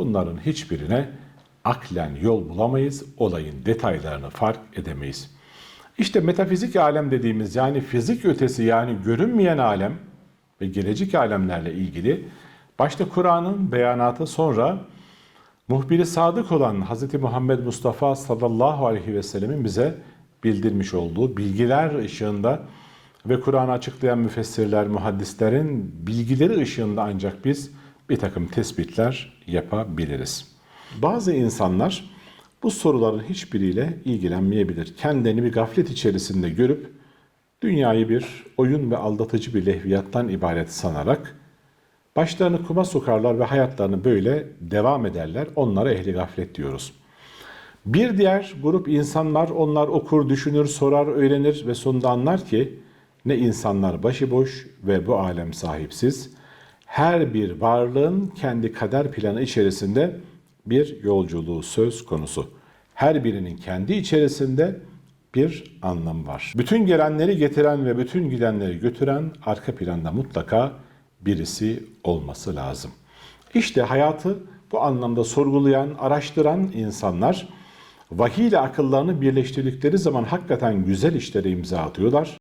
bunların hiçbirine aklen yol bulamayız, olayın detaylarını fark edemeyiz. İşte metafizik alem dediğimiz yani fizik ötesi yani görünmeyen alem ve gelecek alemlerle ilgili başta Kur'an'ın beyanatı sonra muhbiri sadık olan Hz. Muhammed Mustafa sallallahu aleyhi ve sellemin bize bildirmiş olduğu bilgiler ışığında ve Kur'an'ı açıklayan müfessirler, muhaddislerin bilgileri ışığında ancak biz bir takım tespitler yapabiliriz. Bazı insanlar bu soruların hiçbiriyle ilgilenmeyebilir. Kendilerini bir gaflet içerisinde görüp dünyayı bir oyun ve aldatıcı bir lehviyattan ibaret sanarak başlarını kuma sokarlar ve hayatlarını böyle devam ederler. Onlara ehli gaflet diyoruz. Bir diğer grup insanlar onlar okur, düşünür, sorar, öğrenir ve sonunda anlar ki ne insanlar başıboş ve bu alem sahipsiz. Her bir varlığın kendi kader planı içerisinde bir yolculuğu söz konusu. Her birinin kendi içerisinde bir anlam var. Bütün gelenleri getiren ve bütün gidenleri götüren arka planda mutlaka birisi olması lazım. İşte hayatı bu anlamda sorgulayan, araştıran insanlar vahiy ile akıllarını birleştirdikleri zaman hakikaten güzel işlere imza atıyorlar.